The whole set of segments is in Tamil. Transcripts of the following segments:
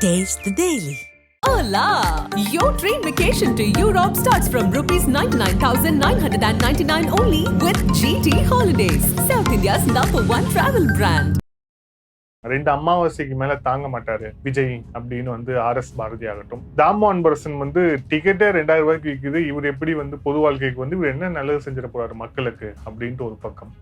Taste the Daily. Hola! Your dream vacation to Europe starts from rupees 99,999 only with GT Holidays, South India's number one travel brand. ரெண்டு அமாவாசைக்கு மேல தாங்க மாட்டாரு விஜய் அப்படின்னு வந்து ஆர் எஸ் பாரதி ஆகட்டும். தாமோ அன்பரசன் வந்து டிக்கெட்டே ரெண்டாயிரம் ரூபாய்க்கு விற்குது இவர் எப்படி வந்து பொது வாழ்க்கைக்கு வந்து இவர் என்ன நல்லது செஞ்சிட போறாரு மக்களுக்கு அப்படின்ட்டு ஒரு பக்கம்.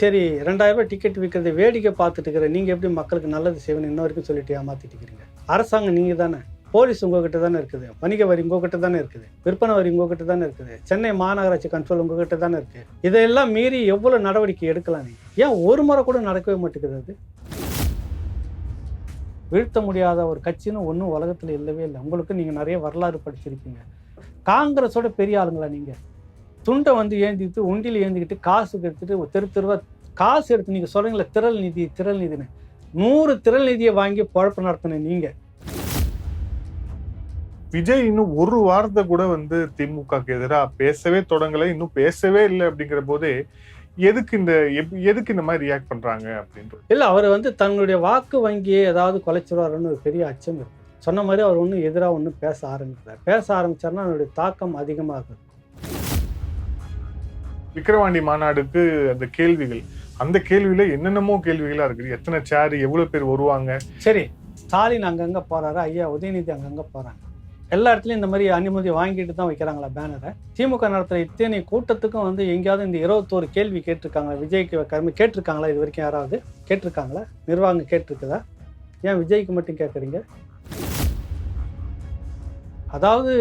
சரி ரெண்டாயிரம் ரூபாய் டிக்கெட் விற்கிறத வேடிக்கை பார்த்துட்டு இருக்கிற நீங்கள் எப்படி மக்களுக்கு நல்லது செய்வணும் இன்ன வரைக்கும் சொல்லிட்டு ஏமாத்திட்டு இருக்கிறீங்க அரசாங்கம் நீங்கள் தானே. போலீஸ் உங்ககிட்ட தானே இருக்குது. வணிக வரி உங்ககிட்ட தானே இருக்குது. விற்பனை வரி உங்ககிட்ட தானே இருக்குது. சென்னை மாநகராட்சி கண்ட்ரோல் உங்ககிட்ட தானே இருக்குது இதையெல்லாம் மீறி எவ்வளோ நடவடிக்கை எடுக்கலாம் ஏன் ஒரு முறை கூட நடக்கவே மாட்டேங்குது அது? வீழ்த்த முடியாத ஒரு கட்சின்னு ஒன்றும் உலகத்தில் இல்லவே இல்லை. உங்களுக்கு நீங்கள் நிறைய வரலாறு படிச்சிருக்கீங்க. காங்கிரஸோட பெரிய ஆளுங்களா நீங்கள் துண்டை வந்து ஏந்திட்டு உண்டியில் ஏந்திக்கிட்டு காசு எடுத்துட்டு தெரு தெருவா காசு எடுத்து நீங்கள் சொல்கிறீங்களே திரள் நிதி திரள் நிதின்னு. நூறு திரள் நிதியை வாங்கி பொழப்பு நடத்தின நீங்கள் விஜய் இன்னும் ஒரு வாரத்தை கூட வந்து திமுகக்கு எதிராக பேசவே தொடங்கலை. இன்னும் பேசவே இல்லை அப்படிங்கிற போதே எதுக்கு இந்த எதுக்கு இந்த மாதிரி ரியாக்ட் பண்றாங்க அப்படின்றது இல்லை அவர் வந்து தன்னுடைய வாக்கு வங்கியை ஏதாவது குலைச்சிருவாருன்னு ஒரு பெரிய அச்சம் இருக்கு. சொன்ன மாதிரி அவர் ஒன்றும் எதிராக ஒன்றும் பேச ஆரம்பிக்கிறார் பேச ஆரம்பிச்சாருன்னா அவருடைய தாக்கம் அதிகமாகும் விக்கிரவாண்டி மாநாடுக்கு அந்த கேள்விகள் அந்த கேள்வியில என்னென்னமோ கேள்விகளா இருக்குது. எத்தனை சேர் எவ்வளவு பேர் வருவாங்க? சரி ஸ்டாலின் அங்கங்கே போறாரு ஐயா உதயநிதி அங்கங்கே போறாங்க. எல்லா இடத்துலையும் இந்த மாதிரி அனுமதி வாங்கிட்டு தான் வைக்கிறாங்களா பேனரை திமுக நடத்துகிற இத்தனை கூட்டத்துக்கும் வந்து எங்கேயாவது இந்த இருபத்தோரு கேள்வி கேட்டிருக்காங்களா? விஜய்க்கு கருமை கேட்டிருக்காங்களா? இது வரைக்கும் யாராவது கேட்டிருக்காங்களா? நிர்வாகம் கேட்டிருக்குதா? ஏன் விஜய்க்கு மட்டும் கேட்குறீங்க? அதாவது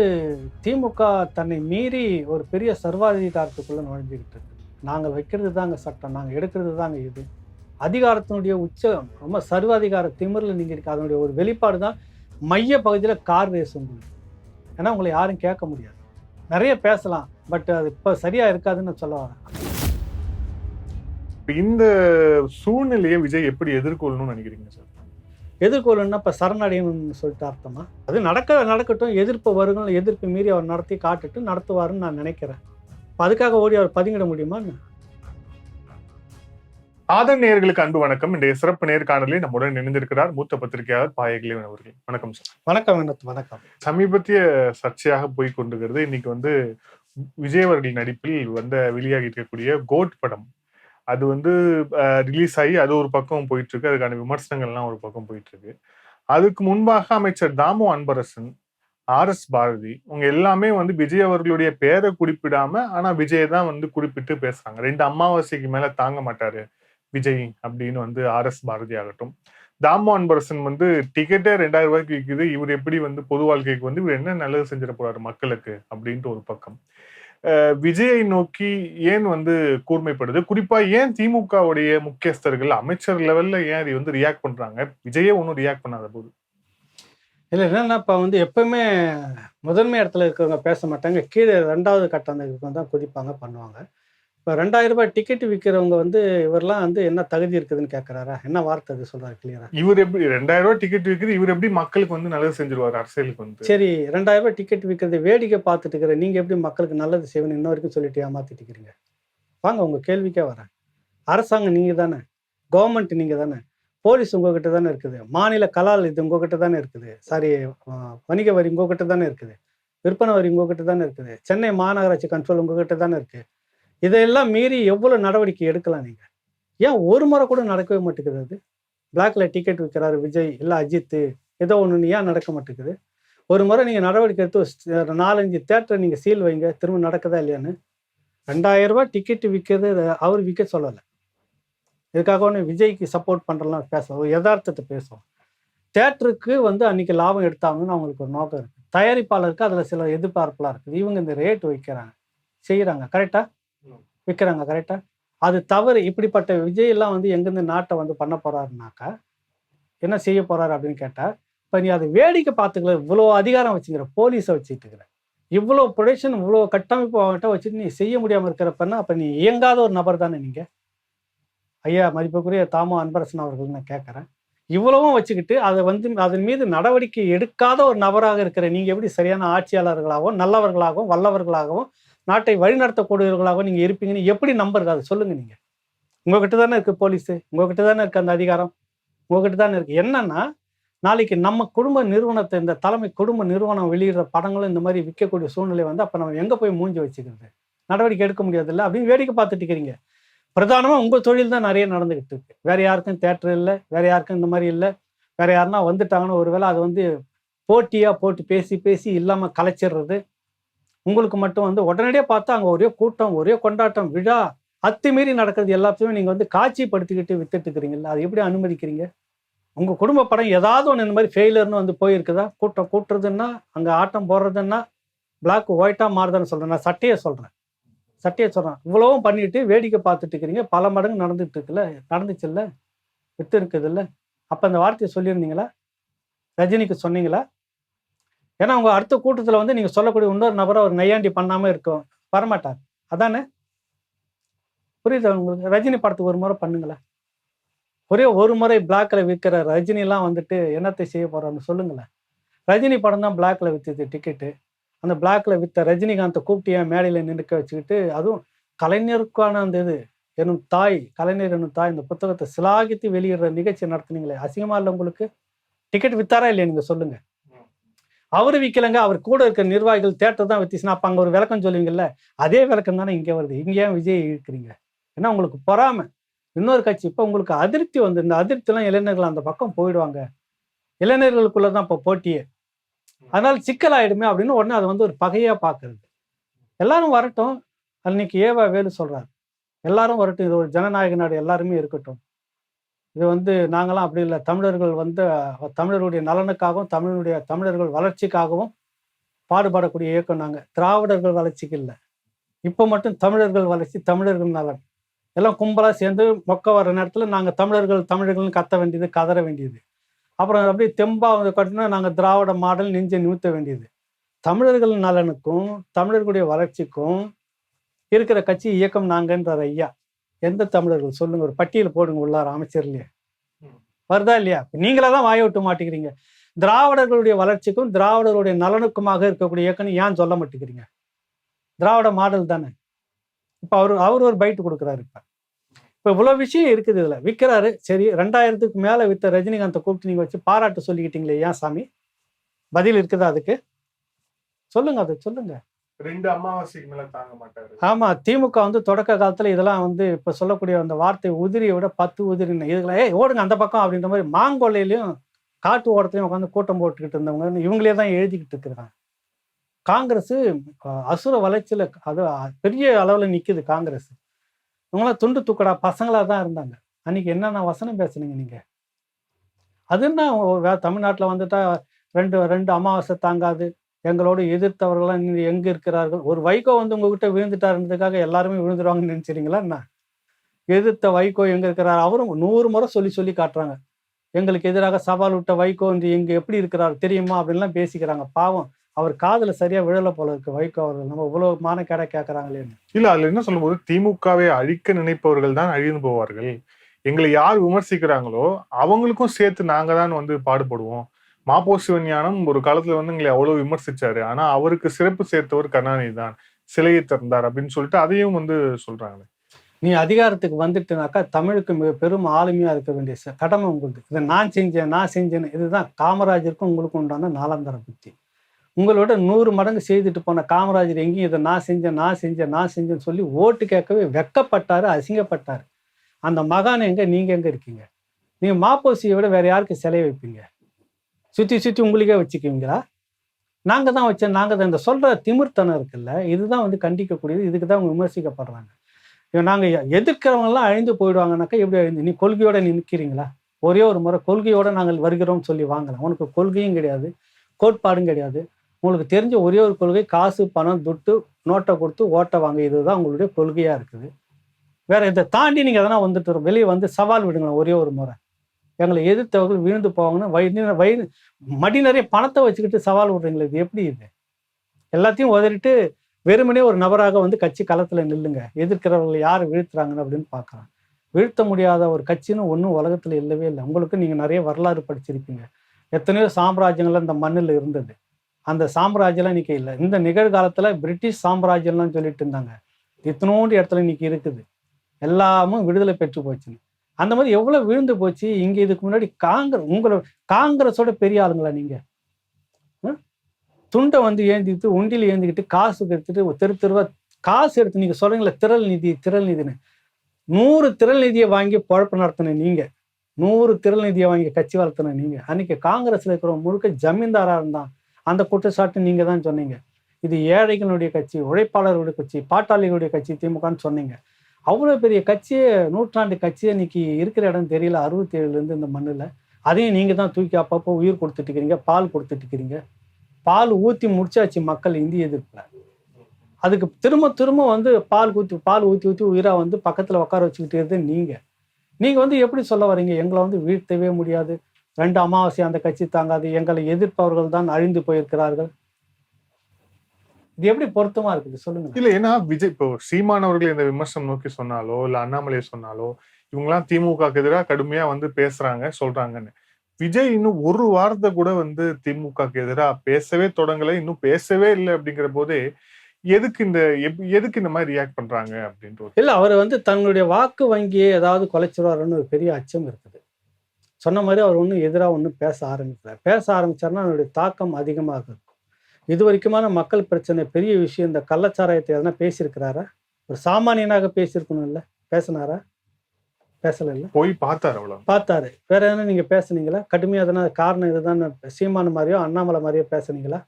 திமுக தன்னை மீறி ஒரு பெரிய சர்வாதிகாரத்துக்குள்ளே நுழைஞ்சிக்கிட்டு இருக்கு. நாங்கள் வைக்கிறது தாங்க சட்டம் நாங்கள் எடுக்கிறது தாங்க இது. அதிகாரத்தினுடைய உச்சம் ரொம்ப சர்வாதிகார திமிரில் நீங்கள் இருக்கு அதனுடைய ஒரு வெளிப்பாடு தான் மைய பகுதியில் கார் ரேஸ் உங்களுக்கு. ஏன்னா உங்களை யாரும் கேட்க முடியாது. நிறைய பேசலாம் பட் அது இப்போ சரியாக இருக்காதுன்னு சொல்ல வரேன் இப்ப இந்த சூழ்நிலையை விஜய் எப்படி எதிர்கொள்ளணும்னு நினைக்கிறீங்க சார்? எதிர்கொள்ளணும்னா இப்போ சரணடையணும்னு சொல்லிட்டு அர்த்தமா? அது நடக்க நடக்கட்டும் எதிர்ப்பு வருங்கள் எதிர்ப்பு மீறி அவர் நடத்தி காட்டுட்டு நடத்துவாருன்னு நான் நினைக்கிறேன். இப்போ அதுக்காக ஓடி அவர் பதுங்கிட முடியுமா என்ன? ஆதர் நேயர்களுக்கு அன்பு வணக்கம். இன்றைய சிறப்பு நேர்காணலில் நம்முடன் இணைந்திருக்கிறார் மூத்த பத்திரிகையாளர் பாயகிலேவன் அவர்கள். வணக்கம் சார். வணக்கம் வணக்கம். சமீபத்திய சர்ச்சையாக போய் கொண்டிருக்கிறது. இன்னைக்கு வந்து விஜய் அவர்கள் நடிப்பில் வந்த வெளியாகி இருக்கக்கூடிய கோட் படம். அது வந்து ரிலீஸ் ஆகி அது ஒரு பக்கம் போயிட்டு இருக்கு அதுக்கான விமர்சனங்கள்லாம் ஒரு பக்கம் போயிட்டு இருக்கு அதுக்கு முன்பாக அமைச்சர் தாமு அன்பரசன் ஆர் எஸ் பாரதி அவங்க எல்லாமே வந்து விஜய் அவர்களுடைய பேரை குறிப்பிடாம ஆனா விஜய் தான் வந்து குறிப்பிட்டு பேசுறாங்க. ரெண்டு அமாவாசைக்கு மேல தாங்க மாட்டாரு. விஜய் அப்படின்னு வந்து ஆர் எஸ் பாரதி ஆகட்டும். தாமு அன்பரசன் வந்து டிக்கெட்டே ரெண்டாயிரம் ரூபாய்க்கு விற்குது இவர் எப்படி வந்து பொது வாழ்க்கைக்கு வந்து இவர் என்ன நல்லது செஞ்சிட போறாரு மக்களுக்கு அப்படின்ட்டு ஒரு பக்கம். விஜயை நோக்கி ஏன் வந்து கூர்மைப்படுது? குறிப்பா ஏன் திமுகவுடைய முக்கியஸ்தர்கள் அமைச்சர் லெவல்ல ஏன் இது வந்து ரியாக்ட் பண்றாங்க? விஜயே ஒன்றும் ரியாக்ட் பண்ணாத போது. இல்லை என்னன்னா இப்போ வந்து எப்பவுமே முதன்மை இடத்துல இருக்கிறவங்க பேச மாட்டாங்க. கீழே ரெண்டாவது கட்டம் தான் குதிப்பாங்க பண்ணுவாங்க. இப்போ ரெண்டாயிரம் ரூபாய் டிக்கெட் விற்கிறவங்க வந்து இவரெல்லாம் வந்து என்ன தகுதி இருக்குதுன்னு கேட்குறாரா என்ன வார்த்தை அது சொல்றாரு கிளியரா இவர் எப்படி ரெண்டாயிரம் ரூபாய் டிக்கெட் விற்குது இவர் எப்படி மக்களுக்கு வந்து நல்லது செஞ்சிருவாரு அரசியலுக்கு வந்து? சரி ரெண்டாயிரம் ரூபாய் டிக்கெட் விற்கிறத வேடிக்கை பார்த்துட்டு இருக்கிற நீங்கள் எப்படி மக்களுக்கு நல்லது செய்வேன்னு இன்ன வரைக்கும் சொல்லிட்டு ஏமாத்திட்டு இருக்கிறீங்க? வாங்க உங்கள் கேள்விக்கே வரேன். அரசாங்கம் நீங்கள் தானே கவர்மெண்ட் நீங்கள் தானே போலீஸ் உங்ககிட்ட தானே இருக்குது மாநில கலால் இது உங்ககிட்ட தானே இருக்குது சாரி வணிக வரி உங்ககிட்ட தானே இருக்குது விற்பனை வரி உங்ககிட்ட தானே இருக்குது சென்னை மாநகராட்சி கண்ட்ரோல் உங்ககிட்ட தானே இருக்குது இதையெல்லாம் மீறி எவ்வளோ நடவடிக்கை எடுக்கலாம் நீங்கள் ஏன் ஒரு முறை கூட நடக்கவே மாட்டேங்குது அது? பிளாக்ல டிக்கெட் விற்கிறாரு விஜய் இல்லை அஜித்து ஏதோ ஒன்று ஏன் நடக்க மாட்டேங்குது? ஒரு முறை நீங்கள் நடவடிக்கை எடுத்து நாலஞ்சு தேட்டரை நீங்கள் சீல் வைங்க திரும்ப நடக்குதா இல்லையான்னு? ரெண்டாயிரம் ரூபாய் டிக்கெட் விற்கிறது அவர் விற்க சொல்லலை. இதுக்காக ஒன்று விஜய்க்கு சப்போர்ட் பண்ணுறலாம் பேசுவோம் யதார்த்தத்தை பேசுவோம். தேட்டருக்கு வந்து அன்னைக்கு லாபம் எடுத்தாங்கன்னு அவங்களுக்கு ஒரு நோக்கம் இருக்குது தயாரிப்பாளருக்கு அதில் சில எதிர்பார்ப்புலாம் இருக்குது. இவங்க இந்த ரேட் வைக்கிறாங்க. செய்கிறாங்க கரெக்டாக விற்கிறாங்க கரெக்டாக அது தவறு. இப்படிப்பட்ட விஜய் எல்லாம் வந்து எங்கேருந்து நாட்டை வந்து பண்ண போறாருனாக்கா என்ன செய்ய போறாரு அப்படின்னு கேட்டால் இப்போ நீ அதை வேடிக்கை பார்த்துக்கல இவ்வளோ அதிகாரம் வச்சுக்கிற போலீஸை வச்சுட்டு இருக்கிற. இவ்வளோ ப்ரொடக்ஷன் இவ்வளோ கட்டமைப்பு அவன்கிட்ட வச்சுட்டு நீ செய்ய முடியாமல் இருக்கிறப்பன்னா அப்போ நீ இயங்காத ஒரு நபர் தானே நீங்கள் ஐயா மதிப்புக்குரிய தாமோ அன்பரசன் அவர்கள் நான் கேட்குறேன். இவ்வளவும் வச்சுக்கிட்டு அதை வந்து அதன் மீது நடவடிக்கை எடுக்காத ஒரு நபராக இருக்கிற நீங்கள் எப்படி சரியான ஆட்சியாளர்களாகவும் நல்லவர்களாகவும் வல்லவர்களாகவும் நாட்டை வழிநடத்தக்கூடியவர்களாகவும் நீங்கள் இருப்பீங்கன்னு எப்படி நம்புறது? அதை சொல்லுங்க நீங்கள் உங்ககிட்ட தானே இருக்கு போலீஸு? உங்ககிட்ட தானே இருக்கு அந்த அதிகாரம்? உங்ககிட்ட தானே இருக்கு. என்னன்னா நாளைக்கு நம்ம குடும்ப நிறுவனத்தை இந்த தலைமை குடும்ப நிறுவனம் வெளியிடுற படங்களும் இந்த மாதிரி விற்கக்கூடிய சூழ்நிலை வந்து அப்போ நம்ம எங்கே போய் மூஞ்சி வச்சுக்கிறது? நடவடிக்கை எடுக்க முடியாதுல்ல? அப்படின்னு வேடிக்கை பார்த்துட்டு இருக்கிறீங்க. பிரதானமாக உங்கள் தொழில் தான் நிறைய நடந்துகிட்டு இருக்கு. வேற யாருக்கும் தேட்டர் இல்லை வேற யாருக்கும் இந்த மாதிரி இல்லை. வேற யாருன்னா வந்துட்டாங்கன்னு ஒருவேளை அது வந்து போட்டியாக போட்டு பேசி பேசி இல்லாமல் கலைச்சிடுறது. உங்களுக்கு மட்டும் வந்து உடனடியாக பார்த்தா அங்கே ஒரே கூட்டம் ஒரே கொண்டாட்டம் விழா அத்துமீறி நடக்கிறது எல்லாத்தையுமே நீங்கள் வந்து காட்சிப்படுத்திக்கிட்டு வித்துட்டு இருக்கிறீங்கல்ல? அது எப்படி அனுமதிக்கிறீங்க? உங்கள் குடும்ப படம் ஏதாவது ஒன்று இந்த மாதிரி ஃபெயிலர்னு வந்து போயிருக்குதா? கூட்டம் கூட்டுறதுன்னா அங்கே ஆட்டம் போடுறதுன்னா பிளாக் ஒயிட்டாக மாறுதுன்னு சொல்கிறேன் நான் சட்டையை சொல்கிறேன் சட்டையை சொல்கிறேன் இவ்வளவும் பண்ணிட்டு வேடிக்கை பார்த்துட்டு இருக்கிறீங்க. பல மடங்கு நடந்துட்டு இருக்குல்ல? நடந்துச்சுல்ல வித்து இருக்குதுல்ல அப்போ அந்த வார்த்தையை சொல்லியிருந்தீங்களா? ரஜினிக்கு சொன்னீங்களா? ஏன்னா உங்கள் அடுத்த கூட்டத்தில் வந்து நீங்கள் சொல்லக்கூடிய இன்னொரு நபரை ஒரு நையாண்டி பண்ணாமல் இருக்கும் வரமாட்டார். அதானே? புரியுதா உங்களுக்கு? ரஜினி படத்துக்கு ஒரு முறை பண்ணுங்களேன் ஒரே ஒரு முறை பிளாக்ல விற்கிற ரஜினிலாம் வந்துட்டு என்னத்தை செய்ய போறான்னு சொல்லுங்களேன் ரஜினி படம் தான் பிளாக்ல விற்றுது டிக்கெட்டு அந்த பிளாக்ல வித்த ரஜினிகாந்தை கூப்பிட்டு என் மேடையில் நின்றுக்க வச்சுக்கிட்டு அதுவும் கலைஞருக்கான அந்த இது எனும் தாய் கலைஞர் எனும் தாய் இந்த புத்தகத்தை சிலாகித்து வெளியிடுற நிகழ்ச்சி நடத்துனீங்களே. அசிங்கமா இல்லை உங்களுக்கு? டிக்கெட் வித்தாரா இல்லையா நீங்க சொல்லுங்க. அவர் விற்கலங்க அவர் கூட இருக்க நிர்வாகிகள் தேட்டர் தான் வித்துச்சுன்னா அப்போ அங்கே ஒரு விளக்கம் சொல்லுவீங்கல்ல அதே விளக்கம் தானே இங்கே வருது. இங்கே ஏன் விஜய் இருக்கிறீங்க ஏன்னா உங்களுக்கு பொறாமை. இன்னொரு கட்சி இப்போ உங்களுக்கு அதிருப்தி வந்து இந்த அதிருப்திலாம் இளைஞர்கள் அந்த பக்கம் போயிடுவாங்க. இளைஞர்களுக்குள்ள தான் இப்போ போட்டியே. அதனால சிக்கலாயிடுமே அப்படின்னு உடனே அதை வந்து ஒரு பகையாக பார்க்கறது. எல்லாரும் வரட்டும். அன்னைக்கு ஏவா வேலு சொல்கிறார் எல்லாரும் வரட்டும். இது ஒரு ஜனநாயக நாடு எல்லாருமே இருக்கட்டும். இது வந்து நாங்களாம் அப்படி இல்லை. தமிழர்கள் வந்து தமிழர்களுடைய தமிழருடைய நலனுக்காகவும் தமிழருடைய தமிழர்கள் வளர்ச்சிக்காகவும் பாடுபடக்கூடிய இயக்கம் நாங்கள் திராவிடர்கள் வளர்ச்சிக்கு இல்லை. இப்போ மட்டும் தமிழர்கள் வளர்ச்சி தமிழர்கள் நலன். எல்லாம் கும்பலாக சேர்ந்து மொக்க வர நேரத்தில் நாங்கள் தமிழர்கள் தமிழர்கள்னு கத்த வேண்டியது கதற வேண்டியது. அப்புறம் அப்படியே தெம்பா வந்து கட்டினா நாங்கள் திராவிட மாடல் நெஞ்சை நிறுத்த வேண்டியது. தமிழர்கள் நலனுக்கும் தமிழர்களுடைய வளர்ச்சிக்கும் இருக்கிற கட்சி இயக்கம் நாங்கன்றார் ஐயா. எந்த தமிழர்கள் சொல்லுங்க ஒரு பட்டியல் போடுங்க உள்ளார அமைச்சர்லயே. வருதா இல்லையா? நீங்களே தான் வாய விட்டு மாட்டேங்கிறீங்க திராவிடர்களுடைய வளர்ச்சிக்கும் திராவிடர்களுடைய நலனுக்குமாக இருக்கக்கூடிய இயக்கம்னு ஏன் சொல்ல மாட்டேங்கிறீங்க? திராவிட மாடல் தானே. இப்ப அவர் அவர் ஒரு பைட் கொடுக்குறாரு இப்ப. இப்ப இவ்வளவு விஷயம் இருக்குது இதுல. விற்கிறாரு சரி ரெண்டாயிரத்துக்கு மேல வித்த ரஜினிகாந்தை கூப்பிட்டு நீங்க வச்சு பாராட்டு சொல்லிக்கிட்டீங்களே ஏன் சாமி? பதில் இருக்குதா அதுக்கு? சொல்லுங்க அதை சொல்லுங்க. ரெண்டு அமாவாசைக்கு மேல தாங்க மாட்டாரு. ஆமா திமுக வந்து தொடக்க காலத்துல இதெல்லாம் வந்து இப்ப சொல்லக்கூடிய அந்த வார்த்தை உதிரியை விட பத்து உதிரின்னு. இதுல ஏய் ஓடுங்க அந்த பக்கம் அப்படின்ற மாதிரி மாங்கொல்லையிலயும் காட்டு ஓரத்துலயும் உட்காந்து கூட்டம் போட்டுக்கிட்டு இருந்தவங்க இவங்களே தான் எழுதிக்கிட்டு இருக்கிறாங்க. காங்கிரஸ் அசுர வளர்ச்சியில அது பெரிய அளவுல நிக்குது காங்கிரஸ் இவங்களாம் துண்டு தூக்கடா பசங்களா தான் இருந்தாங்க. அன்னைக்கு என்னென்ன வசனம் பேசுனீங்க நீங்க? அது என்ன தமிழ்நாட்டில் வந்துட்டா ரெண்டு ரெண்டு அமாவாசை தாங்காது. எங்களோடு எதிர்த்தவர்கள்லாம் இன்னும் எங்க இருக்கிறார்கள்? ஒரு வைகோ வந்து உங்ககிட்ட விழுந்துட்டாருன்றதுக்காக எல்லாருமே விழுந்துருவாங்கன்னு நினைச்சிட்டீங்களா என்ன? எதிர்த்த வைகோ எங்க இருக்கிறார்? அவரும் நூறு முறை சொல்லி சொல்லி காட்டுறாங்க. எங்களுக்கு எதிராக சவால் விட்ட வைகோ வந்து எங்க எப்படி இருக்கிறார்? தெரியுமா? அப்படின்லாம் பேசிக்கிறாங்க. பாவம். அவர் காதில் சரியா விழல போல இருக்கு வைகோ அவர்கள். நம்ம இவ்வளவு மானக்கேட கேட்கறாங்களேன்னு இல்ல அதுல என்ன சொல்லும்போது திமுகவை அழிக்க நினைப்பவர்கள் தான் அழிந்து போவார்கள். எங்களை யார் விமர்சிக்கிறாங்களோ அவங்களுக்கும் சேர்த்து நாங்க தான் வந்து பாடுபடுவோம். மாப்போ சிவஞானம் ஒரு காலத்துல வந்து எங்களை அவ்வளவு விமர்சிச்சாரு. ஆனா அவருக்கு சிறப்பு சேர்த்தவர் கருணாநிதி தான். சிலையை திறந்தார் அப்படின்னு சொல்லிட்டு அதையும் வந்து சொல்றாங்களே. நீ அதிகாரத்துக்கு வந்துட்டுனாக்கா தமிழுக்கு மிக பெரும் ஆளுமையா இருக்க வேண்டிய கடமை உங்களுக்கு இதை நான் செஞ்சேன் நான் செஞ்சேன்னு இதுதான் காமராஜருக்கும் உங்களுக்கும் உண்டான நாலாந்தர புத்தி. உங்களோட நூறு மடங்கு செய்துட்டு போன காமராஜர் எங்கேயும் இதை நான் செஞ்சேன் நான் செஞ்சேன் நான் செஞ்சேன்னு சொல்லி ஓட்டு கேட்கவே வெக்கப்பட்டாரு அசிங்கப்பட்டாரு. அந்த மகான் எங்க நீங்க எங்க இருக்கீங்க? நீங்க மாப்போசியை விட வேற யாருக்கு சிலை வைப்பீங்க? சுற்றி சுற்றி உங்களுக்கே வச்சுக்குவீங்களா? நாங்கள் தான் வச்சோம் நாங்கள் தான் இந்த சொல்கிற திமிர்த்தனம் இருக்குல்ல இதுதான் வந்து கண்டிக்கக்கூடியது இதுக்கு தான் அவங்க விமர்சிக்கப்படுறாங்க. இப்போ நாங்கள் எதிர்க்கிறவங்கலாம் அழிந்து போயிடுவாங்கனாக்கா எப்படி அழிந்து நீ கொள்கையோட நீ நிற்கிறீங்களா ஒரே ஒரு முறை கொள்கையோடு நாங்கள் வருகிறோம்னு சொல்லி வாங்கலாம். உனக்கு கொள்கையும் கிடையாது கோட்பாடும் கிடையாது. உங்களுக்கு தெரிஞ்ச ஒரே ஒரு கொள்கை காசு பணம் துட்டு நோட்டை கொடுத்து ஓட்டை வாங்க இதுதான் உங்களுடைய கொள்கையாக இருக்குது. வேற இதை தாண்டி நீங்கள் எதனா வந்துட்டு வெளியே வந்து சவால் விடுங்களேன் ஒரே ஒரு முறை. எங்களை எதிர்த்தவர்கள் வீழ்ந்து போவாங்கன்னு வயிறு வயிறு மடி நிறைய பணத்தை வச்சுக்கிட்டு சவால் விடுறீங்களே இது எப்படி இது? எல்லாத்தையும் உதறிட்டு வெறுமனே ஒரு நபராக வந்து கட்சி களத்தில் நில்லுங்க. எதிர்க்கிறவர்கள் யார் வீழ்த்துறாங்கன்னு அப்படின்னு பார்க்குறான் வீழ்த்த முடியாத ஒரு கட்சின்னு ஒன்றும் உலகத்தில் இல்லவே இல்லை. உங்களுக்கு நீங்கள் நிறைய வரலாறு படிச்சிருப்பீங்க. எத்தனையோ சாம்ராஜ்யங்கள் அந்த மண்ணில் இருந்தது. அந்த சாம்ராஜ்யம்லாம் இன்னைக்கு இல்லை. இந்த நிகழ்காலத்தில் பிரிட்டிஷ் சாம்ராஜ்யம்லாம் சொல்லிட்டு இருந்தாங்க. இத்தனோண்டு இடத்துல இன்னைக்கு இருக்குது? எல்லாமும் விடுதலை பெற்று போச்சுன்னு. அந்த மாதிரி எவ்வளவு விழுந்து போச்சு இங்க இதுக்கு முன்னாடி காங்கிரஸ் உங்களை காங்கிரஸோட பெரிய ஆளுங்களா நீங்க? துண்டை வந்து ஏந்திட்டு உண்டியில் ஏந்திக்கிட்டு காசு எடுத்துட்டு தெரு தெருவா காசு எடுத்து நீங்க சொல்றீங்களே திரள் நிதி திரள் நிதின்னு. நூறு திரள் நிதியை வாங்கி பொழப்பு நடத்தின நீங்க. நூறு திரள் நிதியை வாங்கி கட்சி வளர்த்தின நீங்க. அன்னைக்கு காங்கிரஸ்ல இருக்கிற முழுக்க ஜமீன்தாரா இருந்தான். அந்த குற்றச்சாட்டு நீங்க தான் சொன்னீங்க. இது ஏழைகளுடைய கட்சி உழைப்பாளர்களுடைய கட்சி பாட்டாளிகளுடைய கட்சி திமுகன்னு சொன்னீங்க. அவ்வளோ பெரிய கட்சியே நூற்றாண்டு கட்சியே இன்னைக்கு இருக்கிற இடம் தெரியல. அறுபத்தி ஏழுலேருந்து இந்த மண்ணில். அதையும் நீங்கள் தான் தூக்கி அப்பப்போ உயிர் கொடுத்துட்டு இருக்கிறீங்க பால் கொடுத்துட்டு இருக்கிறீங்க பால் ஊற்றி முடிச்சாச்சு மக்கள் இந்திய எதிர்ப்பில். அதுக்கு திரும்ப திரும்ப வந்து பால் ஊற்றி பால் ஊற்றி ஊற்றி உயிராக வந்து பக்கத்தில் உட்கார வச்சுக்கிட்டு இருந்தது நீங்கள் நீங்கள் வந்து எப்படி சொல்ல வரீங்க? எங்களை வந்து வீழ்த்தவே முடியாது. ரெண்டு அமாவாசை அந்த கட்சி தாங்காது. எங்களை எதிர்ப்பவர்கள் தான் அழிந்து போயிருக்கிறார்கள். இது எப்படி பொருத்தமா இருக்குது? சொல்லுங்க. இல்ல ஏன்னா விஜய் இப்போ சீமான் அவர்கள் இந்த விமர்சனம் நோக்கி சொன்னாலோ இல்ல அண்ணாமலை சொன்னாலோ இவங்கெல்லாம் திமுகக்கு எதிராக கடுமையா வந்து பேசுறாங்க சொல்றாங்கன்னு. விஜய் இன்னும் ஒரு வாரத்தை கூட வந்து திமுகக்கு எதிராக பேசவே தொடங்கல இன்னும் பேசவே இல்லை அப்படிங்கிற போதே எதுக்கு இந்த எப்- எதுக்கு இந்த மாதிரி ரியாக்ட் பண்றாங்க அப்படின்ற ஒரு இல்ல அவர் வந்து தன்னுடைய வாக்கு வங்கியை ஏதாவது குலைச்சிருவாருன்னு ஒரு பெரிய அச்சம் இருக்குது. சொன்ன மாதிரி அவர் ஒன்றும் எதிராக ஒன்றும் பேச ஆரம்பிக்கிறார் பேச ஆரம்பிச்சாருன்னா அவருடைய தாக்கம் அதிகமாக இருக்கும். இது வரைக்குமான மக்கள் பிரச்சனை பெரிய விஷயம். இந்த கள்ளச்சாராயத்தை எதனா பேசியிருக்கிறாரா? ஒரு சாமானியனாக பேசியிருக்கணும் இல்ல பேசினாரா? பேசல இல்ல போய் பார்த்தாரு அவ்வளவு. பார்த்தாரு. வேற எதனா நீங்க பேசுனீங்களா? கடுமையா எதனா காரணம் இதுதான்? சீமான மாதிரியோ அண்ணாமலை மாதிரியோ பேசுனீங்களா?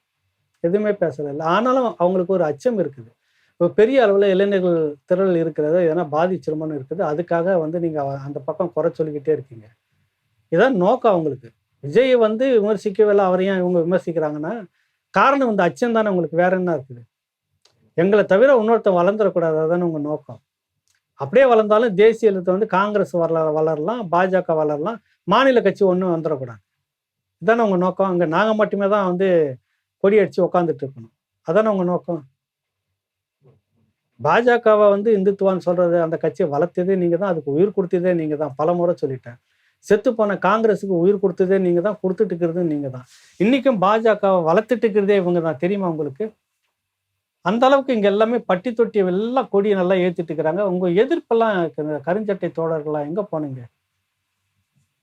எதுவுமே பேசல இல்லை ஆனாலும் அவங்களுக்கு ஒரு அச்சம் இருக்குது. இப்போ பெரிய அளவில் இளைஞர்கள் திரள் இருக்கிறது எதனா பாதிச்சிருமோன்னு இருக்குது. அதுக்காக வந்து நீங்க அவ- அந்த பக்கம் குறை சொல்லிக்கிட்டே இருக்கீங்க. இதான் நோக்கம் அவங்களுக்கு. விஜய் வந்து விமர்சிக்கவே இல்லை. அவரையும் இவங்க விமர்சிக்கிறாங்கன்னா காரணம் இந்த அச்சம் தானே உங்களுக்கு வேற என்ன இருக்குது? எங்களை தவிர இன்னொருத்தன் வளர்ந்துடக்கூடாது அதுதானே உங்கள் நோக்கம். அப்படியே வளர்ந்தாலும் தேசிய எழுத்தை வந்து காங்கிரஸ் வளர வளரலாம் பாஜக வளரலாம் மாநில கட்சி ஒன்றும் வந்துடக்கூடாது. இதானே உங்கள் நோக்கம். அங்கே நாங்கள் மட்டுமே தான் வந்து கொடி அடித்து உக்காந்துட்டு இருக்கணும். அதானே உங்கள் நோக்கம்? பாஜகவை வந்து இந்துத்துவான்னு சொல்கிறது அந்த கட்சியை வளர்த்ததே நீங்கள் தான் அதுக்கு உயிர் கொடுத்ததே நீங்கள் தான் பல முறை சொல்லிட்டேன். செத்து போன காங்கிரஸுக்கு உயிர் கொடுத்ததே நீங்கள் தான் கொடுத்துட்டு இருக்கிறது நீங்கள் தான். இன்னைக்கும் பாஜகவை வளர்த்துட்டு இருக்கிறதே இவங்க தான் தெரியுமா உங்களுக்கு? அந்த அளவுக்கு இங்கே எல்லாமே பட்டி தொட்டி எல்லாம் கொடியை நல்லா ஏற்றிட்டு இருக்கிறாங்க. உங்கள் எதிர்ப்பெல்லாம் கருஞ்சட்டை தோழர்கள்லாம் எங்கே போனீங்க?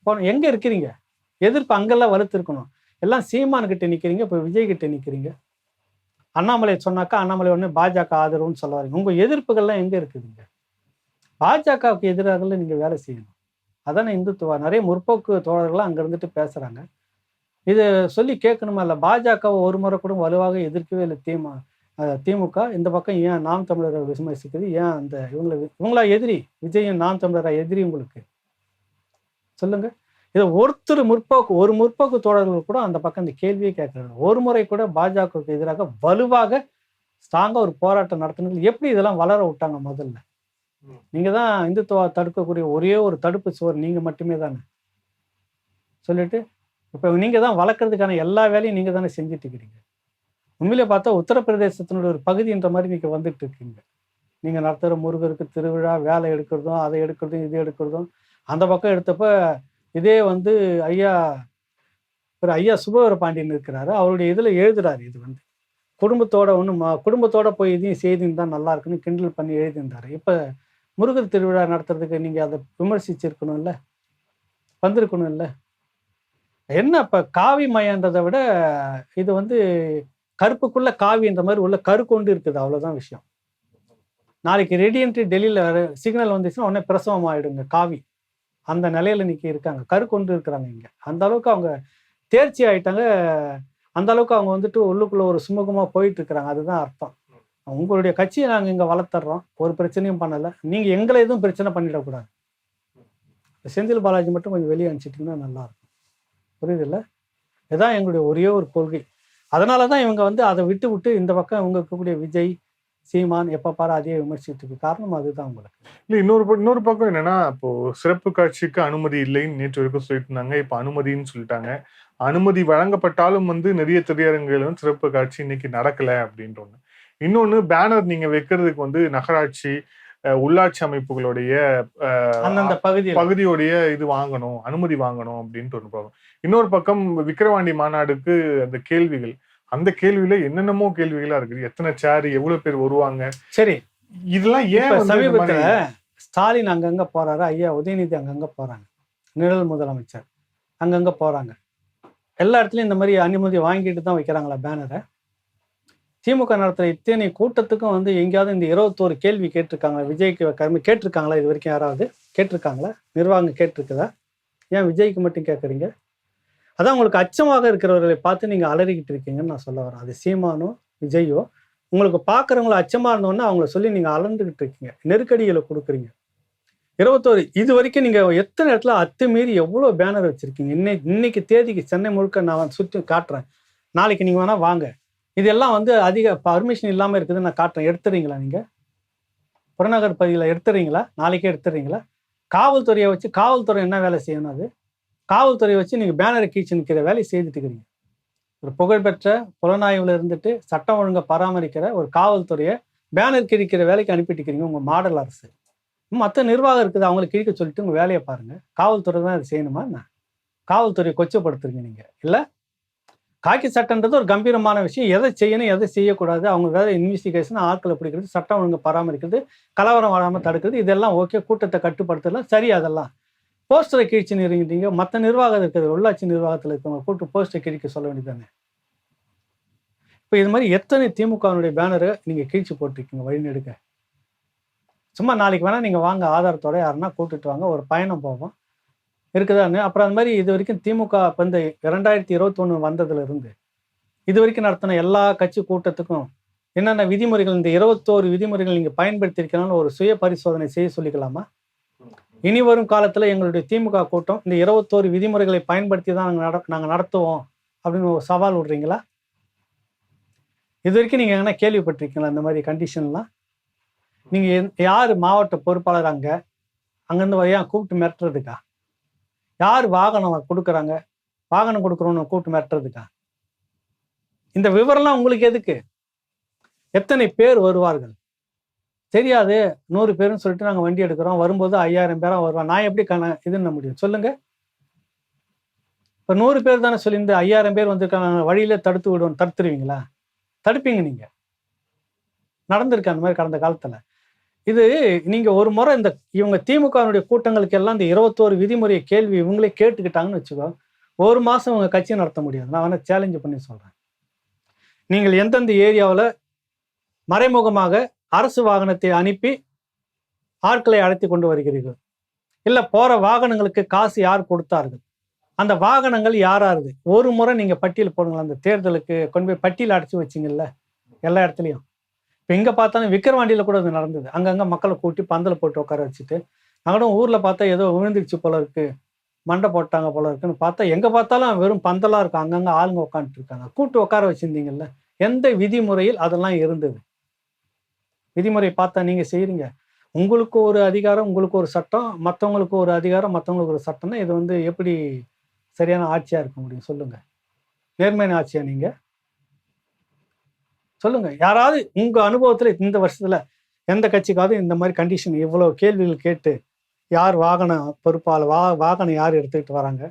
போன எங்கே இருக்கிறீங்க? எதிர்ப்பு அங்கெல்லாம் வலுத்திருக்கணும். எல்லாம் சீமான்கிட்ட நிற்கிறீங்க இப்போ விஜய்கிட்ட நிற்கிறீங்க அண்ணாமலை சொன்னாக்கா அண்ணாமலை உடனே பாஜக ஆதரவுன்னு சொல்ல வரீங்க. எதிர்ப்புகள்லாம் எங்கே இருக்குதுங்க? பாஜகவுக்கு எதிராக நீங்கள் வேலை செய்யணும். அதானே இந்துத்துவா? நிறைய முற்போக்கு தோழர்கள்லாம் அங்கே இருந்துட்டு பேசுகிறாங்க இதை சொல்லி கேட்கணுமா? இல்லை பாஜகவை ஒரு முறை கூட வலுவாக எதிர்க்கவே இல்லை திமுக திமுக? இந்த பக்கம் ஏன் நாம் தமிழரை விமர்சிக்குது ஏன் அந்த இவங்களை இவங்களா எதிரி? விஜயும் நாம் தமிழரா எதிரி உங்களுக்கு? சொல்லுங்க. இதை ஒருத்தர் முற்போக்கு ஒரு முற்போக்கு தோழர்கள் கூட அந்த பக்கம் இந்த கேள்வியை கேட்கறாங்க. ஒரு முறை கூட பாஜகவுக்கு எதிராக வலுவாக ஸ்ட்ராங்காக ஒரு போராட்டம் நடத்தினது. எப்படி இதெல்லாம் வளர விட்டாங்க முதல்ல? நீங்கள் தான் இந்துத்துவா தடுக்கக்கூடிய ஒரே ஒரு தடுப்பு சுவர் நீங்க மட்டுமே தானே சொல்லிட்டு இப்போ நீங்கள் தான் வளர்க்கறதுக்கான எல்லா வேலையும் நீங்க தானே செஞ்சுட்டு இருக்கிறீங்க. உண்மையிலே பார்த்தா உத்தரப்பிரதேசத்தினுடைய ஒரு பகுதின்ற மாதிரி நீங்க வந்துட்டு இருக்கீங்க. நீங்க நடத்துகிற முருகருக்கு திருவிழா வேலை எடுக்கிறதும் அதை எடுக்கிறதும் இது எடுக்கிறதும் அந்த பக்கம் எடுத்தப்ப இதே வந்து ஐயா ஒரு ஐயா சுபவர பாண்டியன் இருக்கிறாரு. அவருடைய இதுல எழுதுறாரு இது வந்து. குடும்பத்தோட ஒன்று குடும்பத்தோட போய் இதையும் செய்திருந்தா நல்லா இருக்குன்னு கிண்டல் பண்ணி எழுதியிருந்தாரு. இப்ப முருகர் திருவிழா நடத்துறதுக்கு நீங்கள் அதை விமர்சிச்சிருக்கணும்ல? இல்ல வந்திருக்கணும் என்ன இப்போ காவி மயன்றதை விட இது வந்து கருப்புக்குள்ள காவின்ற மாதிரி உள்ள கரு கொண்டு இருக்குது அவ்வளோதான் விஷயம். நாளைக்கு ரேடியன்ட் டெல்லியில் வர சிக்னல் வந்துச்சுன்னா உடனே பிரசவம் ஆயிடுங்க காவி. அந்த நிலையில இன்னைக்கு இருக்காங்க. கரு கொண்டு இருக்கிறாங்க இங்கே. அந்த அளவுக்கு அவங்க தேர்ச்சி ஆயிட்டாங்க. அந்த அளவுக்கு அவங்க வந்துட்டு உள்ளுக்குள்ள ஒரு சுமூகமாக போயிட்டு இருக்கிறாங்க. அதுதான் அர்த்தம். உங்களுடைய கட்சியை நாங்கள் இங்கே வளர்த்துறோம். ஒரு பிரச்சனையும் பண்ணலை. நீங்கள் எங்களை எதுவும் பிரச்சனை பண்ணிடக்கூடாது. செந்தில் பாலாஜி மட்டும் கொஞ்சம் வெளியே அனுப்பிச்சிட்டிங்கன்னா நல்லாயிருக்கும். புரியுதுல்ல? இதுதான் எங்களுடைய ஒரே ஒரு கொள்கை. அதனால தான் இவங்க வந்து அதை விட்டு விட்டு இந்த பக்கம் இவங்க இருக்கக்கூடிய விஜய் சீமான் எப்போ பாரு அதையே விமர்சிட்டு இருக்கு. காரணம் அதுதான் உங்களுக்கு. இல்லை இன்னொரு இன்னொரு பக்கம் என்னன்னா இப்போ சிறப்பு காட்சிக்கு அனுமதி இல்லைன்னு நேற்று வரைக்கும் சொல்லிட்டு இருந்தாங்க இப்போ அனுமதின்னு சொல்லிட்டாங்க. அனுமதி வழங்கப்பட்டாலும் வந்து நிறைய திரையரங்குகள் வந்து சிறப்பு காட்சி இன்னைக்கு நடக்கலை அப்படின்ற ஒண்ணு இன்னொன்னு பேனர் நீங்க வைக்கிறதுக்கு வந்து நகராட்சி உள்ளாட்சி அமைப்புகளுடைய அந்தந்த பகுதியில். பகுதியோடைய இது வாங்கணும் அனுமதி வாங்கணும் அப்படின்ட்டு ஒன்று பார்க்கணும் இன்னொரு பக்கம் விக்கிரவாண்டி மாநாடுக்கு அந்த கேள்விகள். அந்த கேள்வியில என்னென்னமோ கேள்விகளா இருக்குது. எத்தனை சேர் எவ்வளவு பேர் வருவாங்க? சரி. இதெல்லாம் ஏன் சமீபத்துல ஸ்டாலின் அங்கங்க போறாரு ஐயா உதயநிதி அங்கங்க போறாங்க. நிழல் முதலமைச்சர் அங்கங்க போறாங்க. எல்லா இடத்துலயும் இந்த மாதிரி அனுமதி வாங்கிட்டு தான் வைக்கிறாங்களா பேனரை திமுக நடத்துகிற இத்தனை கூட்டத்துக்கும் வந்து எங்கேயாவது இந்த இருபத்தோரு கேள்வி கேட்டிருக்காங்களா? விஜய்க்கு கருமை கேட்டிருக்காங்களா? இது வரைக்கும் யாராவது கேட்டிருக்காங்களா? நிர்வாகம் கேட்டிருக்குதா? ஏன் விஜய்க்கு மட்டும் கேட்குறீங்க? அதான் உங்களுக்கு அச்சமாக இருக்கிறவர்களை பார்த்து நீங்கள் அலறிக்கிட்டு இருக்கீங்கன்னு நான் சொல்ல வரேன். அது சீமானோ விஜயோ உங்களுக்கு பார்க்குறவங்கள அச்சமாக இருந்தோன்னா அவங்கள சொல்லி நீங்கள் அலர்ந்துக்கிட்டு இருக்கீங்க. நெருக்கடிகளை கொடுக்குறீங்க. இருபத்தோரு இது வரைக்கும் நீங்கள் எத்தனை இடத்துல அத்துமீறி எவ்வளோ பேனர் வச்சுருக்கீங்க? இன்னைக்கு இன்னைக்கு தேதிக்கு சென்னை முழுக்க நான் சுற்றி காட்டுறேன். நாளைக்கு நீங்கள் வேணால் வாங்க. இதெல்லாம் வந்து அதிக பர்மிஷன் இல்லாமல் இருக்குது நான் காட்டுறேன். எடுத்துறீங்களா நீங்கள் புறநகர் பகுதியில் எடுத்துறீங்களா? நாளைக்கே எடுத்துறீங்களா? காவல்துறையை வச்சு காவல்துறை என்ன வேலை செய்யணும் அது? காவல்துறையை வச்சு நீங்கள் பேனரை கீச்சு நிற்கிற வேலையை செய்துட்டு இருக்கிறீங்க ஒரு புகழ்பெற்ற புலனாய்வில் இருந்துட்டு சட்டம் ஒழுங்கை பராமரிக்கிற ஒரு காவல்துறையை பேனர் கிழிக்கிற வேலைக்கு அனுப்பிட்டு இருக்கிறீங்க உங்கள் மாடல் அரசு. மற்ற நிர்வாகம் இருக்குது அவங்களை கிழிக்க சொல்லிட்டு உங்கள் வேலையை பாருங்கள் காவல்துறை தான் அது செய்யணுமா என்ன? காவல்துறையை கொச்சப்படுத்துறீங்க நீங்கள் இல்லை காக்கி சட்டன்றது ஒரு கம்பீரமான விஷயம். எதை செய்யணும் எதை செய்யக்கூடாது அவங்க வேலை இன்வெஸ்டிகேஷன் ஆட்களை பிடிக்கிறது சட்டம் ஒழுங்கு பராமரிக்கிறது கலவரம் வராமல் தடுக்கிறது இதெல்லாம் ஓகே கூட்டத்தை கட்டுப்படுத்தலாம். சரி அதெல்லாம். போஸ்டரை கிழிச்சு நிறுங்கிட்டீங்க மற்ற நிர்வாகம் இருக்குது உள்ளாட்சி நிர்வாகத்தில் இருக்கிறவங்க கூட்டு போஸ்டரை கிழிக்க சொல்ல வேண்டியதானே இப்போ இது மாதிரி எத்தனை திமுகவினுடைய பேனரை நீங்கள் கிழிச்சு போட்டிருக்கீங்க? வழிநெடுக்க சும்மா நாளைக்கு வேணால் நீங்கள் வாங்க ஆதாரத்தோட யாருன்னா கூட்டுட்டு வாங்க ஒரு பயணம் போவோம். இருக்குதான்னு அப்புறம் அந்த மாதிரி இது வரைக்கும் திமுக இப்போ இந்த இரண்டாயிரத்தி இருபத்தொன்று வந்ததுலேருந்து இது வரைக்கும் நடத்தின எல்லா கட்சி கூட்டத்துக்கும் என்னென்ன விதிமுறைகள் இந்த இருபத்தோரு விதிமுறைகள் நீங்கள் பயன்படுத்தியிருக்கனால ஒரு சுய பரிசோதனை செய்ய சொல்லிக்கலாமா? இனி வரும் காலத்தில் எங்களுடைய திமுக கூட்டம் இந்த இருபத்தோரு விதிமுறைகளை பயன்படுத்தி தான் நாங்கள் நட நாங்கள் நடத்துவோம் அப்படின்னு ஒரு சவால் விடுறீங்களா? இது வரைக்கும் நீங்கள் எங்கன்னா கேள்விப்பட்டிருக்கீங்களா இந்த மாதிரி கண்டிஷன்லாம் நீங்கள் யார் மாவட்ட பொறுப்பாளர் அங்கே? அங்கேருந்து வரையா கூப்பிட்டு மிரட்டுறதுக்கா? யார் வாகனம் கொடுக்குறாங்க? வாகனம் கொடுக்குறோன்னு கூப்பிட்டு மிரட்டுறதுக்கா? இந்த விவரம்லாம் உங்களுக்கு எதுக்கு? எத்தனை பேர் வருவார்கள்? தெரியாது. நூறு பேருன்னு சொல்லிட்டு நாங்கள் வண்டி எடுக்கிறோம். வரும்போது ஐயாயிரம் பேராக வருவான் நான் எப்படி கண இதுன்னு முடியும். சொல்லுங்க. இப்போ நூறு பேர் தானே சொல்லியிருந்து ஐயாயிரம் பேர் வந்திருக்காங்க. வழியில தடுத்து விடுவோம். தடுத்துருவீங்களா? தடுப்பீங்க நீங்க. நடந்திருக்கு அந்த மாதிரி கடந்த காலத்தில். இது நீங்க ஒரு முறை இந்த இவங்க திமுகவினுடைய கூட்டங்களுக்கு எல்லாம் இந்த இருபத்தோரு விதிமுறை கேள்வி இவங்களே கேட்டுக்கிட்டாங்கன்னு வச்சுக்கோ ஒரு மாசம் இவங்க கட்சி நடத்த முடியாது. நான் வேணா சேலஞ்சு பண்ணி சொல்றேன். நீங்கள் எந்தெந்த ஏரியாவில் மறைமுகமாக அரசு வாகனத்தை அனுப்பி ஆட்களை அழைத்து கொண்டு வருகிறீர்கள்? இல்லை போற வாகனங்களுக்கு காசு யார் கொடுத்தார்கள்? அந்த வாகனங்கள் யாராருது? ஒரு முறை நீங்க பட்டியல் போடுங்களா அந்த தேர்தலுக்கு கொண்டு போய் பட்டியல் அடைச்சி வச்சிங்கல்ல எல்லா இடத்துலையும். இப்போ எங்கே பார்த்தாலும் விக்கிரவாண்டியில் கூட அது நடந்தது. அங்கங்கே மக்களை கூட்டி பந்தல் போட்டு உட்கார வச்சுட்டு நாங்களும் ஊரில் பார்த்தா ஏதோ விழுந்துருச்சு போல இருக்கு மண்டை போட்டாங்க போல இருக்குன்னு பார்த்தா எங்கே பார்த்தாலும் வெறும் பந்தலாக இருக்கும். அங்கங்கே ஆளுங்க உட்காந்துட்டு இருக்காங்க. கூட்டு உட்கார வச்சுருந்தீங்கல்ல எந்த விதிமுறையில் அதெல்லாம் இருந்தது? விதிமுறை பார்த்தா நீங்கள் செய்கிறீங்க உங்களுக்கு ஒரு அதிகாரம் உங்களுக்கு ஒரு சட்டம் மற்றவங்களுக்கு ஒரு அதிகாரம் மற்றவங்களுக்கு ஒரு சட்டம்னா இது வந்து எப்படி சரியான ஆட்சியாக இருக்க முடியும்? சொல்லுங்கள் நேர்மையான ஆட்சியாக நீங்கள் சொல்லுங்க. யாராவது உங்க அனுபவத்துல இந்த வருஷத்துல எந்த கட்சிக்காவது இந்த மாதிரி கண்டிஷன் இவ்வளவு கேள்விகள் கேட்டு யார் வாகன பொறுப்பாளர் வா வாகனம் யார் எடுத்துக்கிட்டு வராங்க?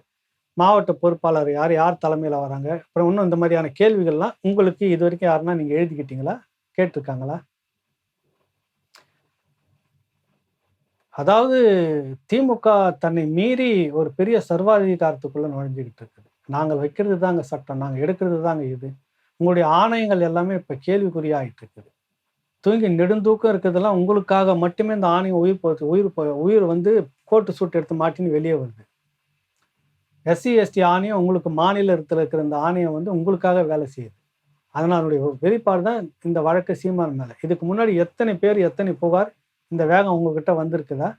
மாவட்ட பொறுப்பாளர் யார் யார் தலைமையில் வராங்க? அப்புறம் இன்னும் இந்த மாதிரியான கேள்விகள்லாம் உங்களுக்கு இது வரைக்கும் யாருன்னா நீங்கள் எழுதிக்கிட்டீங்களா? கேட்டிருக்காங்களா? அதாவது திமுக தன்னை மீறி ஒரு பெரிய சர்வாதிகாரத்துக்குள்ளே நுழைஞ்சிக்கிட்டு இருக்குது. நாங்கள் வைக்கிறது தாங்க சட்டம். நாங்கள் எடுக்கிறது தாங்க இது. உங்களுடைய ஆணையங்கள் எல்லாமே இப்போ கேள்விக்குறியாயிட்டு இருக்குது தூங்கி நெடுந்தூக்கம் இருக்கிறதெல்லாம் உங்களுக்காக மட்டுமே இந்த ஆணையம் உயிர் போச்சு உயிர் போ உயிர் வந்து கோட்டு சூட்டு எடுத்து மாட்டின்னு வெளியே வருது. எஸ்சி எஸ்டி ஆணையம் உங்களுக்கு மாநிலத்தில் இருக்கிற இந்த ஆணையம் வந்து உங்களுக்காக வேலை செய்யுது. அதனாலுடைய வெளிப்பாடு தான் இந்த வழக்கு சீமான் மேலே. இதுக்கு முன்னாடி எத்தனை பேர் எத்தனை புகார் இந்த வேகம் உங்ககிட்ட வந்திருக்குதா?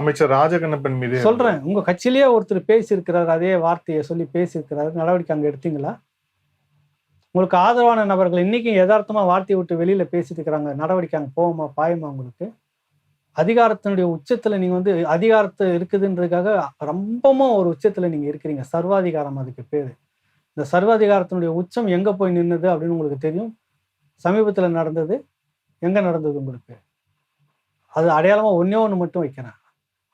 அமைச்சர் ராஜகண்ணப்பன் மீது சொல்றேன். உங்க கட்சியிலேயே ஒருத்தர் பேசியிருக்கிறார் அதே வார்த்தையை சொல்லி பேசியிருக்கிறாரு. நடவடிக்கை அங்க எடுத்தீங்களா? உங்களுக்கு ஆதரவான நபர்கள் இன்றைக்கும் யதார்த்தமாக வார்த்தையை விட்டு வெளியில் பேசிட்டு இருக்கிறாங்க. நடவடிக்கை அங்கே போகுமா பாயுமா உங்களுக்கு? அதிகாரத்தினுடைய உச்சத்தில் நீங்கள் வந்து அதிகாரத்தை இருக்குதுன்றதுக்காக ரொம்பவும் ஒரு உச்சத்தில் நீங்கள் இருக்கிறீங்க. சர்வாதிகாரம் அதுக்கு பேர். இந்த சர்வாதிகாரத்தினுடைய உச்சம் எங்கே போய் நின்றுது அப்படின்னு உங்களுக்கு தெரியும். சமீபத்தில் நடந்தது எங்கே நடந்தது உங்களுக்கு? அது அடையாளமாக ஒன்றே ஒன்று மட்டும் வைக்கிறேன்.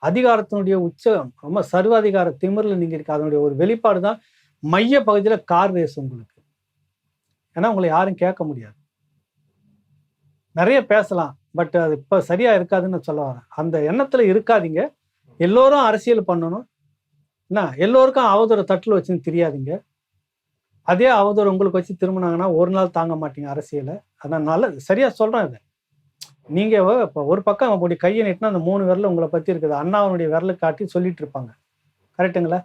அதிகாரத்தினுடைய உச்சம் ரொம்ப சர்வாதிகார திமிரில் நீங்கள் இருக்க அதனுடைய ஒரு வெளிப்பாடு தான் மைய பகுதியில் கார் ரேஸ் உங்களுக்கு. ஏன்னா உங்களை யாரும் கேட்க முடியாது. நிறைய பேசலாம் பட் அது இப்போ சரியா இருக்காதுன்னு சொல்ல வரேன். அந்த எண்ணத்துல இருக்காதீங்க. எல்லோரும் அரசியல் பண்ணணும். என்ன? எல்லோருக்கும் அவதூறு தட்டில் வச்சுன்னு தெரியாதீங்க. அதே அவதூறு உங்களுக்கு வச்சு திரும்பினாங்கன்னா ஒரு நாள் தாங்க மாட்டீங்க அரசியலை. அதான் நல்ல சரியா சொல்றேன் இதை. நீங்க இப்போ ஒரு பக்கம் அப்படி கையை நீட்டினா அந்த மூணு விரல் உங்களை பத்தி இருக்குது. அண்ணாவனுடைய விரலை காட்டி சொல்லிட்டு இருப்பாங்க. கரெக்டுங்களா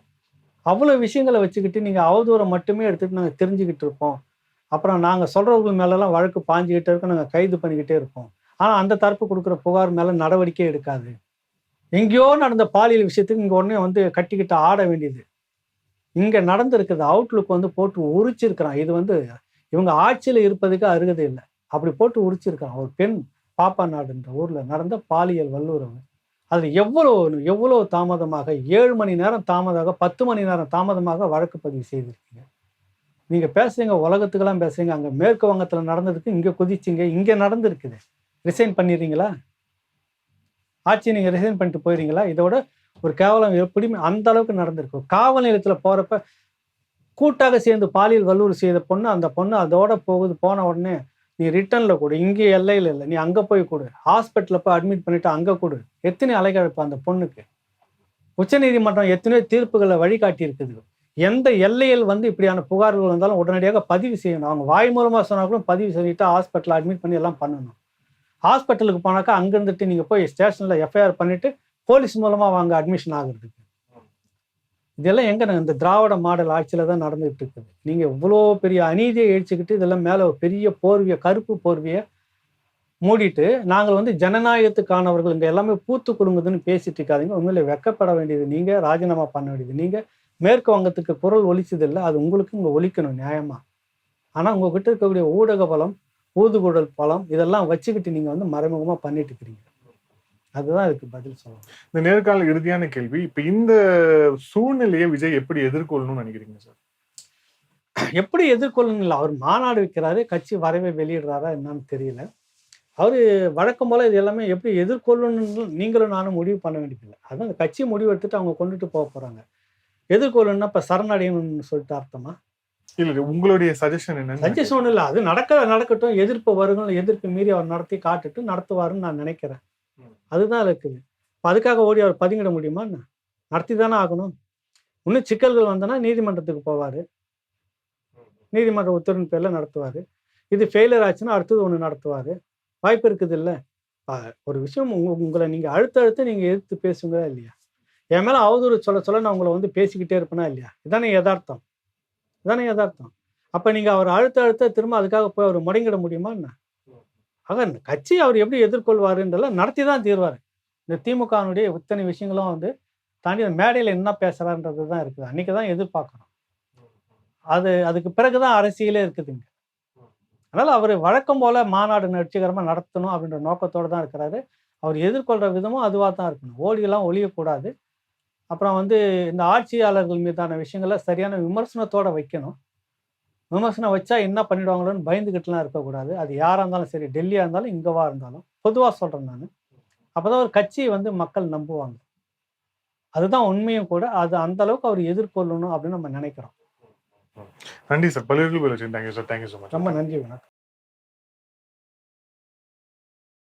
அவ்வளோ விஷயங்களை வச்சுக்கிட்டு நீங்கள் அவதூறை மட்டுமே எடுத்துகிட்டு நாங்கள் தெரிஞ்சுக்கிட்டு இருப்போம். அப்புறம் நாங்கள் சொல்றவங்க மேலெல்லாம் வழக்கு பாஞ்சிக்கிட்டே இருக்கோம் நாங்கள் கைது பண்ணிக்கிட்டே இருப்போம். ஆனால் அந்த தரப்பு கொடுக்குற புகார் மேலே நடவடிக்கை எடுக்காது. எங்கேயோ நடந்த பாலியல் விஷயத்துக்கு இங்கே உடனே வந்து கட்டிக்கிட்டு ஆட வேண்டியது. இங்கே நடந்திருக்குது அவுட்லுக் வந்து போட்டு உரிச்சிருக்கிறான். இது வந்து இவங்க ஆட்சியில் இருப்பதுக்கு அருகதை இல்லை. அப்படி போட்டு உரிச்சிருக்கிறான். ஒரு பெண் பாப்பா நாடுன்ற ஊரில் நடந்த பாலியல் வல்லுறவு. அதில் எவ்வளோ எவ்வளோ தாமதமாக ஏழு மணி நேரம் தாமதமாக பத்து மணி நேரம் தாமதமாக வழக்கு பதிவு செய்திருக்கீங்க? நீங்கள் பேசுறீங்க உலகத்துக்கெல்லாம் பேசுறீங்க அங்கே மேற்கு வங்கத்தில் நடந்திருக்கு இங்கே குதிச்சிங்க இங்கே நடந்திருக்குது. ரிசைன் பண்ணிடுறீங்களா? ஆட்சி நீங்கள் ரிசைன் பண்ணிட்டு போயிடுறீங்களா? இதோட ஒரு கேவலம் எப்படியுமே அந்த அளவுக்கு நடந்திருக்கும் காவல் நிலையத்தில் போகிறப்ப கூட்டாக சேர்ந்து பாலியல் வல்லூர் செய்த பொண்ணு அந்த பொண்ணு அதோட போகுது போன உடனே நீ ரிட்டனில் கொடு. இங்கே எல்லையில் இல்லை. நீ அங்கே போய் கொடு. ஹாஸ்பிட்டலில் போய் அட்மிட் பண்ணிவிட்டு அங்கே கொடு. எத்தனை அலைக்கழிப்பு அந்த பொண்ணுக்கு? உச்சநீதிமன்றம் எத்தனையோ தீர்ப்புகளை வழிகாட்டி இருக்குது எந்த எல்லையில் வந்து இப்படியான புகார்கள் வந்தாலும் உடனடியாக பதிவு செய்யணும். அவங்க வாய் மூலமாக சொன்னா கூட பதிவு செஞ்சுட்டு ஹாஸ்பிட்டல் அட்மிட் பண்ணி எல்லாம் பண்ணணும். ஹாஸ்பிட்டலுக்கு போனாக்கா அங்கேருந்துட்டு நீங்கள் போய் ஸ்டேஷனில் எஃப்ஐஆர் பண்ணிட்டு போலீஸ் மூலமாக வாங்க அட்மிஷன் ஆகுறதுக்கு. இதெல்லாம் எங்கே இந்த திராவிட மாடல் ஆட்சியில் தான் நடந்துகிட்டு இருக்குது. நீங்கள் இவ்வளோ பெரிய அநீதியை இழிச்சுக்கிட்டு இதெல்லாம் மேலே ஒரு பெரிய போர்வியை கருப்பு போர்வியை மூடிட்டு நாங்கள் வந்து ஜனநாயகத்துக்கானவர்கள் இங்கே எல்லாமே பூத்து கொடுங்குதுன்னு பேசிட்டு இருக்காதீங்க. உண்மையில வெக்கப்பட வேண்டியது நீங்கள் ராஜினாமா பண்ண வேண்டியது நீங்கள் மேற்கு வங்கத்துக்கு குரல் ஒலிச்சது இல்லை அது உங்களுக்கு இங்க ஒலிக்கணும் நியாயமா? ஆனா உங்ககிட்ட இருக்கக்கூடிய ஊடக பலம் ஊதுகுழல் பலம் இதெல்லாம் வச்சுக்கிட்டு நீங்க வந்து மறைமுகமா பண்ணிட்டு இருக்கிறீங்க. அதுதான் இதுக்கு பதில் சொல்லணும். இந்த நேர்காணல் இறுதியான கேள்வி இப்ப இந்த சூழ்நிலையை விஜய் எப்படி எதிர்கொள்ளணும்னு நினைக்கிறீங்க சார்? எப்படி எதிர்கொள்ளணும் அவர் மாநாடு வைக்கிறாரு கட்சி வரவே வெளியிடுறாரா என்னன்னு தெரியல. அவரு வழக்கம் போல இது எல்லாமே எப்படி எதிர்கொள்ளணும்னு நீங்களும் நானும் முடிவு பண்ண வேண்டியதில்லை. அதான் அந்த கட்சி முடிவு எடுத்துட்டு அவங்க கொண்டுட்டு போக போறாங்க. எதிர்கொள்ளணும்னா இப்ப சரணடையணும்னு சொல்லிட்டு அர்த்தமா? இல்ல உங்களுடைய சஜஷன் என்ன சஜஷன் ஒன்றும் இல்லை அது நடக்க நடக்கட்டும் எதிர்ப்பு வருங்கள் எதிர்ப்பு மீறி அவர் நடத்தி காட்டுட்டு நடத்துவாருன்னு நான் நினைக்கிறேன். அதுதான் இருக்குது. இப்போ அதுக்காக ஓடி அவர் பதுங்கிட முடியுமா நடத்தி தானே ஆகணும். இன்னும் சிக்கல்கள் வந்தனா நீதிமன்றத்துக்கு போவார். நீதிமன்ற உத்தரவின் பேரில் நடத்துவார். இது ஃபெயிலியர் ஆச்சுன்னா அடுத்தது ஒன்று நடத்துவார். வாய்ப்பு இருக்குது இல்லை ஒரு விஷயம் உங்க உங்களை நீங்கள் அழுத்த அழுத்த நீங்கள் எதிர்த்து பேசுங்களா இல்லையா? என் மேலே அவதூறு சொல்ல சொல்ல நான் உங்களை வந்து பேசிக்கிட்டே இருப்பேனா இல்லையா? இதானே யதார்த்தம். இதானே யதார்த்தம். அப்போ நீங்கள் அவர் அழுத்த அழுத்த திரும்ப அதுக்காக போய் அவர் முடங்கிட முடியுமா என்ன? ஆக கட்சி அவர் எப்படி எதிர்கொள்வாருன்றதெல்லாம் நடத்தி தான் தீர்வார். இந்த திமுகனுடைய இத்தனை விஷயங்களும் வந்து தாண்டி அந்த மேடையில் என்ன பேசுகிறான்றது தான் இருக்குது. அன்றைக்கி தான் எதிர்பார்க்கணும். அது அதுக்கு பிறகு தான் அரசியலே இருக்குதுங்க அதனால் அவர் வழக்கம் போல் மாநாடு வெற்றிகரமா நடத்தணும் அப்படின்ற நோக்கத்தோடு தான் இருக்கிறாரு. அவர் எதிர்கொள்கிற விதமும் அதுவாக தான் இருக்கணும். ஓடியெல்லாம் ஒழியக்கூடாது அப்புறம் வந்து இந்த ஆட்சியாளர்கள் மீதான விஷயங்களை சரியான விமர்சனத்தோட வைக்கணும். விமர்சனம் வச்சா என்ன பண்ணிடுவாங்களோன்னு பயந்துக்கிட்டுலாம் இருக்கக்கூடாது. அது யாராக இருந்தாலும் சரி டெல்லியாக இருந்தாலும் இங்கவா இருந்தாலும் பொதுவாக சொல்கிறேன் நான். அப்போதான் ஒரு கட்சியை வந்து மக்கள் நம்புவாங்க. அதுதான் உண்மையும் கூட. அது அந்த அளவுக்கு அவர் எதிர்கொள்ளணும் அப்படின்னு நம்ம நினைக்கிறோம். நன்றி சார். பல்வேறு thank you sir thank you so much ரொம்ப நன்றி வணக்கம்.